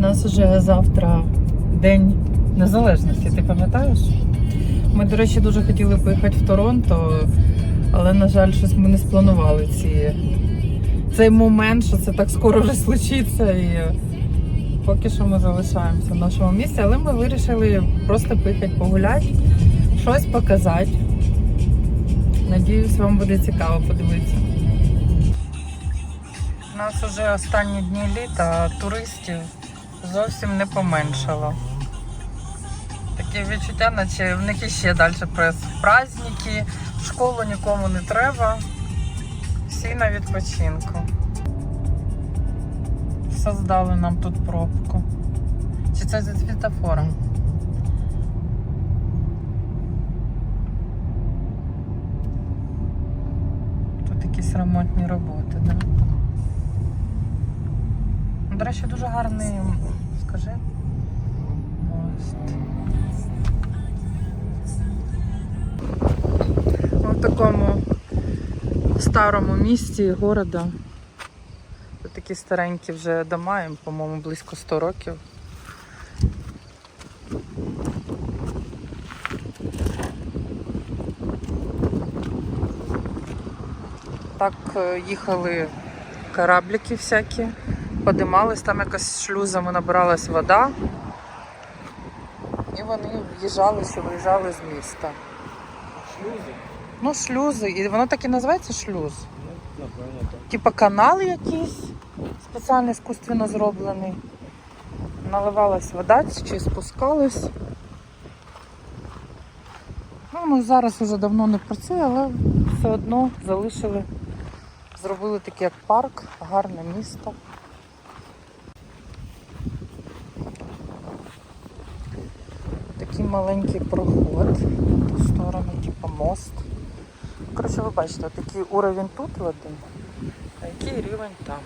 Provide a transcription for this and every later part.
Нас вже завтра день незалежності, ти пам'ятаєш? Ми, до речі, дуже хотіли поїхати в Торонто, але, на жаль, щось ми не спланували ці... цей момент, що це так скоро вже случиться. І поки що ми залишаємося в нашому місці, але ми вирішили просто поїхати погуляти, щось показати. Надіюсь, вам буде цікаво подивитися. У нас вже останні дні літа, туристів зовсім не поменшало. Таке відчуття, наче в них іще далі. Праздники, школу нікому не треба. Всі на відпочинку. Создали нам тут пробку. Чи це за світофором? Тут якісь ремонтні роботи, так? Да? До речі, дуже гарний, скажи. В такому старому місті города. Тут такі старенькі вже дома, їм, по-моєму, близько 100 років. Так е, їхали кораблики всякі, подимались, там якось шлюзами набиралась вода. І вони в'їжджали чи виїжджали з міста. Шлюзи? Ну, шлюзи. І воно так і називається шлюз. Ну. Типа канал якийсь спеціально іскусственно зроблений. Наливалась вода чи спускалась. Ну, ну, зараз вже давно не працює, але все одно залишили. Зробили такий як парк, гарне місто. Такий маленький проход в ту сторону, типу мост. Коротше, ви бачите, такий уровень тут води, а який рівень там.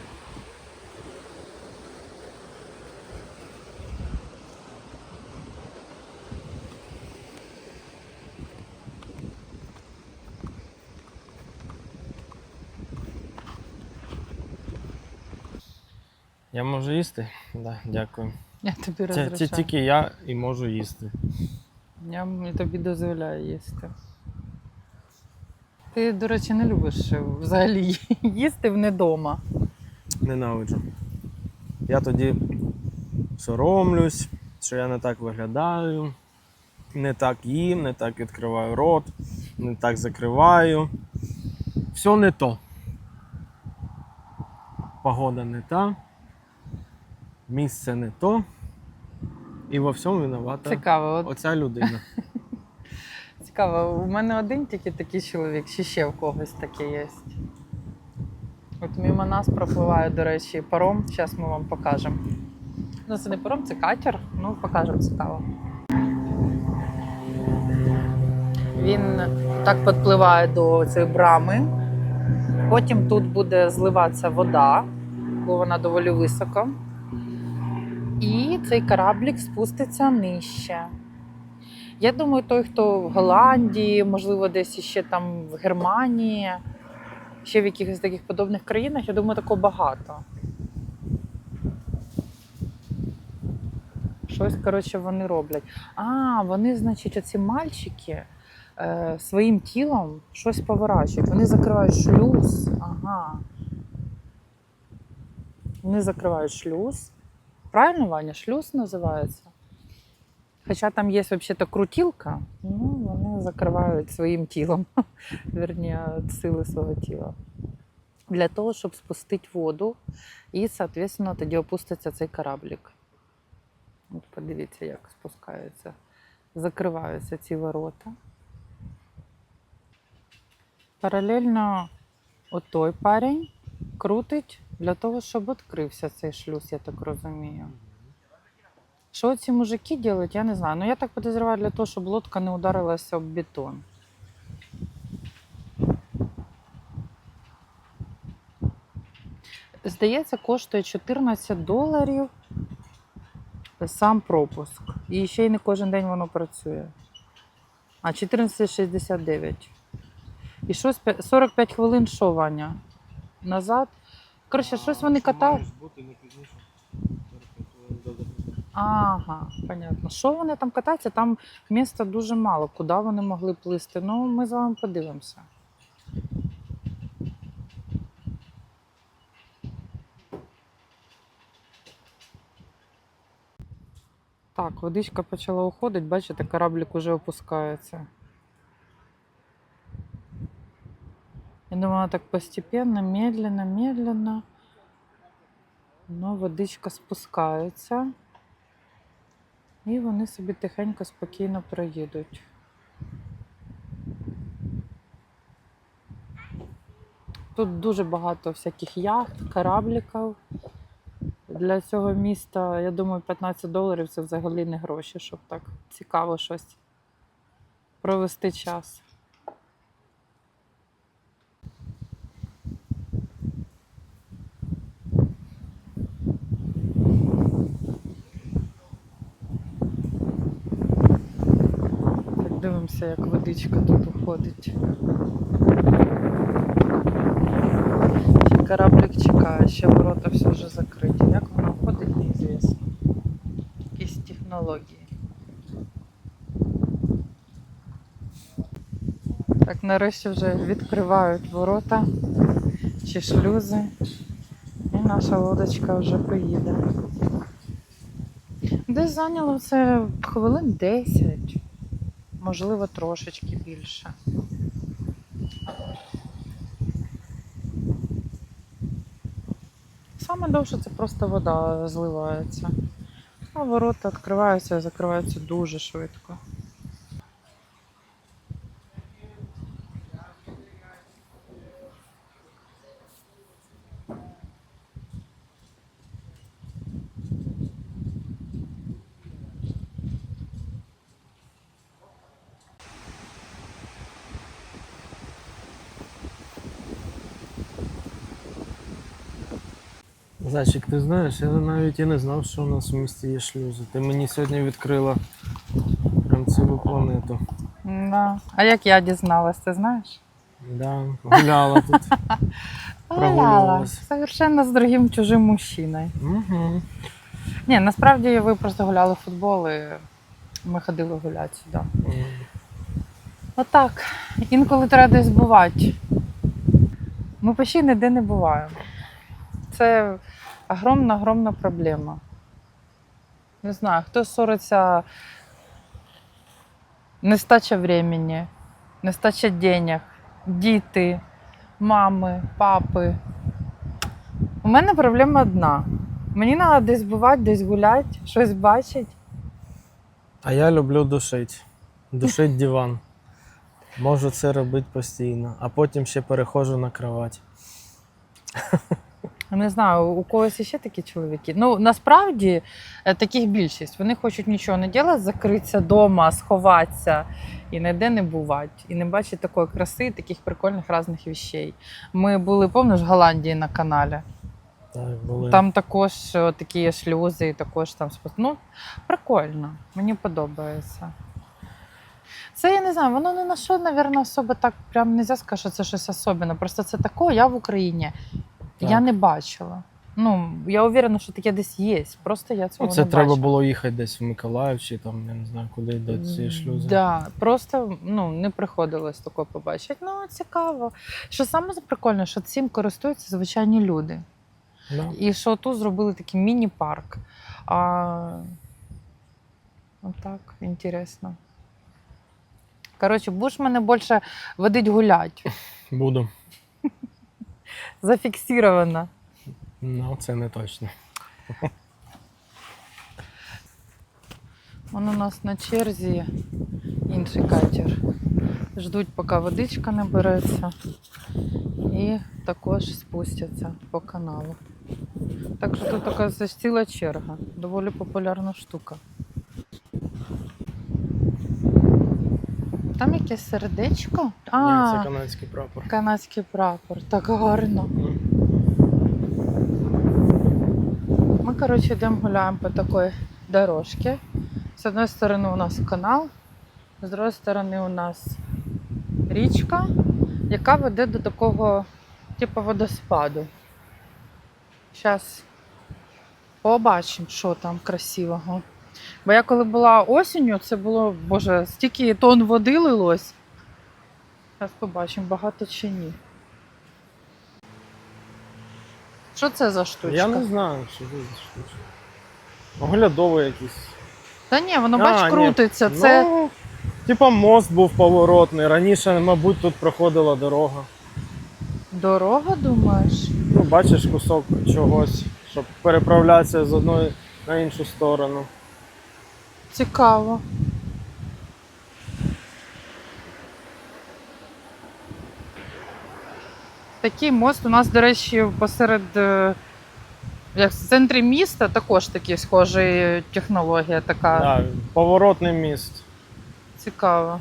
Я можу їсти? Да, дякую. Я тобі Це, це тільки я і можу їсти. Я тобі дозволяю їсти. Ти, до речі, не любиш е, взагалі їсти вне дома. Ненавиджу. Я тоді соромлюсь, що я не так виглядаю, не так їм, не так відкриваю рот, не так закриваю. Все не то. Погода не та, місце не то. І во всьому винувата Цікаво. Оця людина. цікаво, у мене один тільки такий чоловік, чи ще в когось таке є. От мимо нас пропливає, до речі, паром. Зараз ми вам покажемо. Ну, це не паром, це катер. Ну, покажемо цікаво. Він так підпливає до цієї брами. Потім тут буде зливатися вода, бо вона доволі високо. І цей кораблік спуститься нижче. Я думаю, той, хто в Голландії, можливо, десь ще там в Германії, ще в якихось таких подобних країнах, я думаю, такого багато. Щось, коротше, вони роблять. А, вони, значить, оці мальчики е, своїм тілом щось поворачують. Вони закривають шлюз. Ага. Вони закривають шлюз. Правильно, Ваня, шлюз називається? Хоча там є взагалі крутілка, ну вони закривають своїм тілом, верні, сили свого тіла. Для того, щоб спустити воду, і, соответственно, тоді опуститься цей кораблік. От подивіться, як спускається. Закриваються ці ворота. Паралельно отой парень крутить для того, щоб відкрився цей шлюз, я так розумію. Що ці мужики роблять, я не знаю. Ну я так підозрюваю для того, щоб лодка не ударилася об бетон. Здається, коштує 14 доларів сам пропуск. І ще й не кожен день воно працює. А 14,69. І щось 45 хвилин що, Ваня? Назад. Коротше, щось вони катають. бути не пізніше 45 хвилин до Ага, понятно. Що вони там катаються? Там міста дуже мало. Куди вони могли плисти? Ну, ми з вами подивимося. Так, водичка почала уходити, бачите, кораблик уже опускається. Я думала, так постепенно, медленно, медленно. Но водичка спускається. І вони собі тихенько, спокійно проїдуть. Тут дуже багато всяких яхт, корабліків. Для цього міста, я думаю, 15 доларів це взагалі не гроші, щоб так цікаво щось провести час. Так дивимося, як водичка тут уходить. Ще кораблик чекає, ще ворота все вже закриті. Як воно входить, неізвісно. Якісь технології. Так, нарешті вже відкривають ворота чи шлюзи. І наша лодочка вже поїде. Десь зайняло це хвилин 10, можливо, трошечки більше. Саме довше це просто вода зливається. А ворота відкриваються і закриваються дуже швидко. Зайчик, ти знаєш, я навіть і не знав, що у нас в місті є шлюзи. Ти мені сьогодні відкрила прям цілу планету. Да. А як я дізналась, ти знаєш? Да, гуляла тут. Гуляла. Прогулювалась. Совершенно з другим чужим мужчиною. Угу. Ні, насправді ви просто гуляли в футбол і ми ходили гуляти сюди. Отак. Інколи треба десь бувати. Ми почти ніде не буваємо. Це огромна, огромна проблема. Не знаю, хто ссориться нестача времени, нестача денег, діти, мами, папи. У мене проблема одна. Мені треба десь бувати, десь гуляти, щось бачити. А я люблю душити. Душить диван. Можу це робити постійно, а потім ще переходжу на кровать. Не знаю, у когось ще такі чоловіки. Ну насправді е, таких більшість. Вони хочуть нічого не робити, закритися вдома, сховатися і ніде не бувати. І не бачити такої краси, таких прикольних різних вещей. Ми були, пам'ятаєш, в Голландії на каналі. Так, були. Там також е, такі шлюзи, і також там Ну, прикольно, мені подобається. Це я не знаю, воно не на що, мабуть, особо так прям не можна сказати, що це щось особливе. Просто це таке, я в Україні. Я не бачила. Ну, я уверена, що таке десь є. Просто я цього Ну, це не треба бачила. було їхати десь в Миколаїв чи там, я не знаю, куди до цієї шлюзи. Да, просто ну, не приходилось такого побачити. Ну, цікаво. Що саме прикольне, що цим користуються звичайні люди. Да. І що тут зробили такий міні-парк. А... Отак, інтересно. Коротше, будеш мене більше водить гулять. Буду. Зафіксировано. Ну, це не точно. Вон у нас на черзі інший катер. Ждуть, поки водичка набереться. І також спустяться по каналу. Так що тут така ціла черга. Доволі популярна штука. Там якесь сердечко? А, Ні, це канадський прапор. канадський прапор. Так гарно. М. Мы, короче, йдемо гуляємо по такой дорожке. З одної сторони у нас канал, з другої сторони у нас річка, яка веде до такого типу водоспаду. Зараз побачимо, що там красивого. Бо я коли була осінню, це було, боже, стільки тонн води лилось. Зараз побачимо, багато чи ні. Що це за штучка? Я не знаю, що це за штучка. Оглядовий якийсь. Та ні, воно А, бач ні. крутиться. Це Ну, типа мост був поворотний. Раніше, мабуть, тут проходила дорога. дорога, думаєш? Ну, бачиш кусок чогось, щоб переправлятися з одної на іншу сторону. Цікаво. Такий мост у нас, до речі, посеред е, як в центрі міста також такі схожі технологія така Да, поворотний міст. цікава.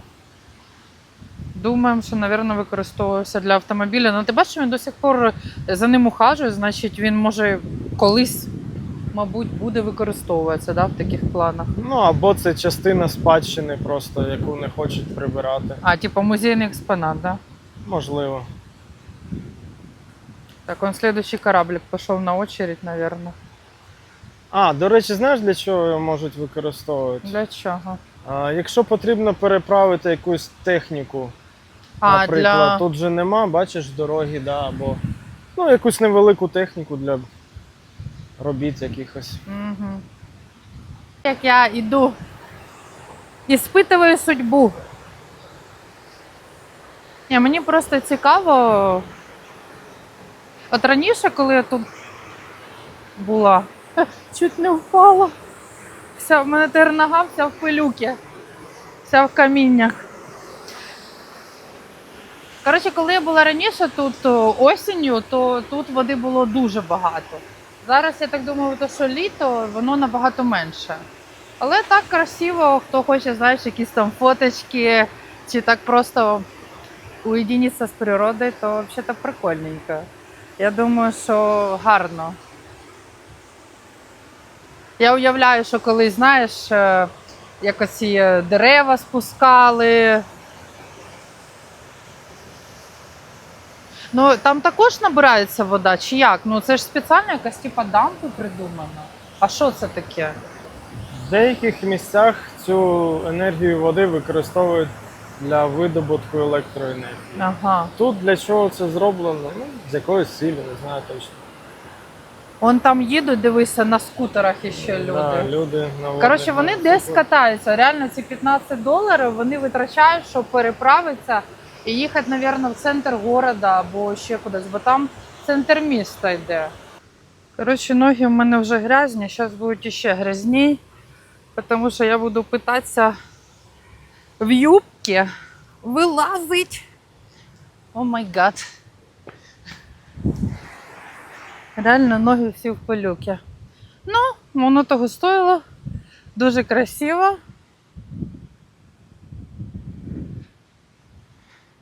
Думаємо, що, мабуть, використовувався для автомобіля. Ну, ти бачиш, він до сих пор за ним ухажує, значить, він може колись, мабуть, буде використовуватися да, в таких планах. Ну або це частина спадщини, просто яку не хочуть прибирати. А, типу музейний експонат, да? Можливо. Так, он следующий кораблик пішов на очередь, наверное. А, до речі, знаєш для чого його можуть використовувати? Для чого? А, якщо потрібно переправити якусь техніку, А, наприклад, для... тут же нема, бачиш, дороги, да, або ну, якусь невелику техніку для робіт якихось. Угу. Як я йду, іспитую судьбу. Ні, мені просто цікаво. От раніше, коли я тут була, чуть не впала. Вся, в мене тепер нога вся в пилюки, вся в каміннях. Коротше, коли я була раніше тут осінню, то тут води було дуже багато. Зараз я так думаю, то, що літо, воно набагато менше. Але так красиво, хто хоче, знаєш, якісь там фоточки, чи так просто уєдинитися з природою, то взагалі прикольненько. Я думаю, що гарно. Я уявляю, що колись, знаєш, е, якось ці е, дерева спускали. Ну, там також набирається вода, чи як? Ну це ж спеціально якась типа дампи придумана. А що це таке? В деяких місцях цю енергію води використовують для видобутку електроенергії. Ага. Тут для чого це зроблено? Ну, з якоїсь цілі, не знаю точно. Вон там їдуть, дивися, на скутерах іще люди. Да, люди на воді, Коротше, вони на десь катаються. Реально ці 15 доларів вони витрачають, щоб переправитися і їхати, мабуть, в центр города або ще кудись, бо там центр міста йде. Коротше, ноги в мене вже грязні, зараз будуть іще грязні, тому що я буду питатися в юбці вилазить. О май гад. Реально ноги всі в пилюки. Ну, воно того стоїло. Дуже красиво.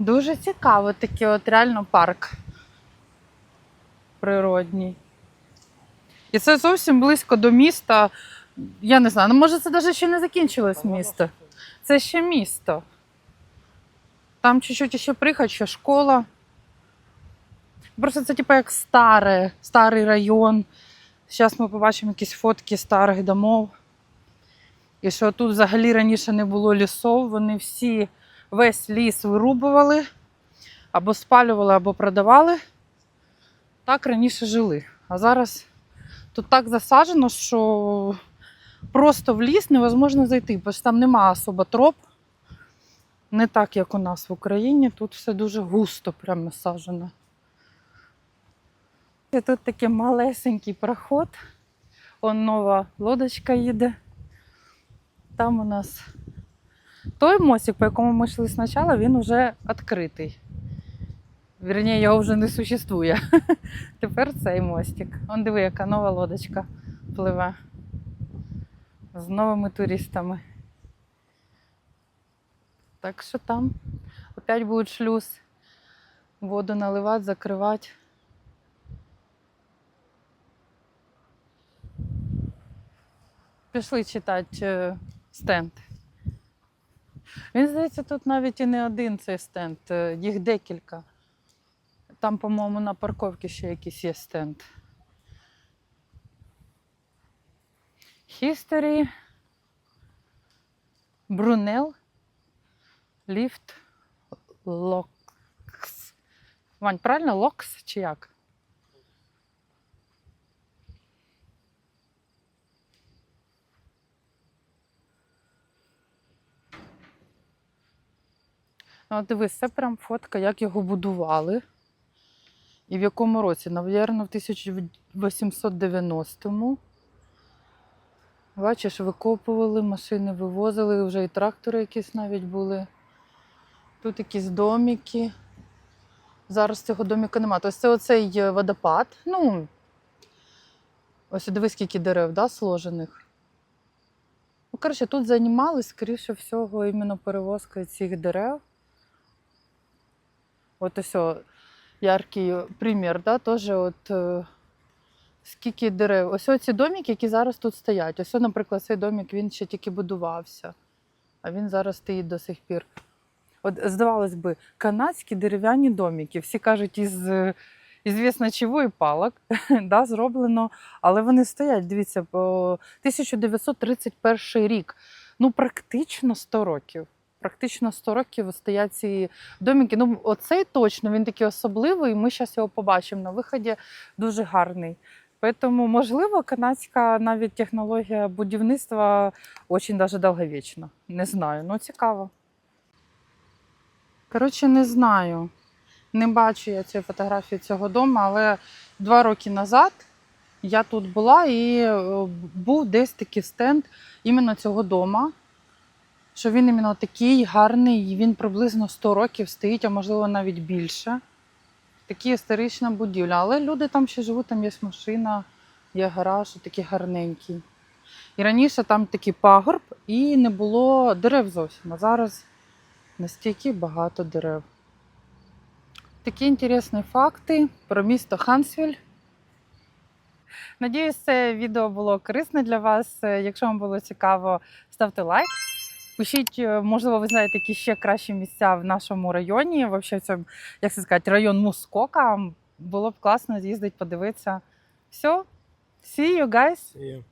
Дуже цікаво такий от реально парк природній. І це зовсім близько до міста. Я не знаю, ну може це навіть ще не закінчилось місто. Це ще місто. Там чуть-чуть ще приїхати, ще школа. Просто це типу як старе, старий район. Зараз ми побачимо якісь фотки старих домов. І що тут взагалі раніше не було лісов, вони всі весь ліс вирубували, або спалювали, або продавали. Так раніше жили. А зараз тут так засаджено, що просто в ліс невозможно зайти, бо там нема особо троп. Не так, як у нас в Україні. Тут все дуже густо прямо насаджено. І тут такий малесенький проход. Он нова лодочка їде. Там у нас той мостик, по якому ми йшли спочатку, він вже відкритий. Вірніше, його вже не существує. Тепер цей мостик. Он диви, яка нова лодочка пливе з новими туристами. Так що там опять буде шлюз. Воду наливати, закривати. Пішли читати е, стенд. Він, здається, тут навіть і не один цей стенд, е, їх декілька. Там, по-моєму, на парковці ще якийсь є стенд. History, Брунел. Ліфт. Локс. Вань, правильно? Локс чи як? От дивись, це прям фотка, як його будували. І в якому році? Навірно, в 1890-му. Бачиш, викопували, машини вивозили, вже і трактори якісь навіть були. Тут якісь домики. Зараз цього доміка немає. Тобто це оцей е, водопад. Ну, ось дивись, скільки дерев, да, сложених. Ну, коротше, тут займалися, скоріше всього, іменно перевозкою цих дерев. От о, яркий примір, да, теж от е, скільки дерев. Ось ці домики, які зараз тут стоять. Ось, наприклад, цей домик він ще тільки будувався, а він зараз стоїть до сих пір. От, здавалось би, канадські дерев'яні домики. Всі кажуть, із е, ізвісно чого і палок да, зроблено, але вони стоять, дивіться, 1931 рік. Ну, практично 100 років. Практично 100 років стоять ці домики. Ну, оцей точно він такий особливий. Ми зараз його побачимо на виході. Дуже гарний. Тому, можливо, канадська навіть технологія будівництва дуже даже довговічна. Не знаю, ну цікаво. Коротше, не знаю. Не бачу я цієї фотографії цього дому, але два роки назад я тут була і е, був десь такий стенд іменно цього дому що він іменно такий гарний, і він приблизно 100 років стоїть, а можливо навіть більше. Такі історична будівля. Але люди там ще живуть, там є машина, є гараж, такий гарненький. І раніше там такий пагорб і не було дерев зовсім. А зараз настільки багато дерев. Такі інтересні факти про місто Хансвіль. Надіюсь, це відео було корисне для вас. Якщо вам було цікаво, ставте лайк. Пишіть, е, можливо, ви знаєте які ще кращі місця в нашому районі. Вообще, це, як це сказати, район Мускока. Було б класно з'їздити, подивитися. Все, see you guys! І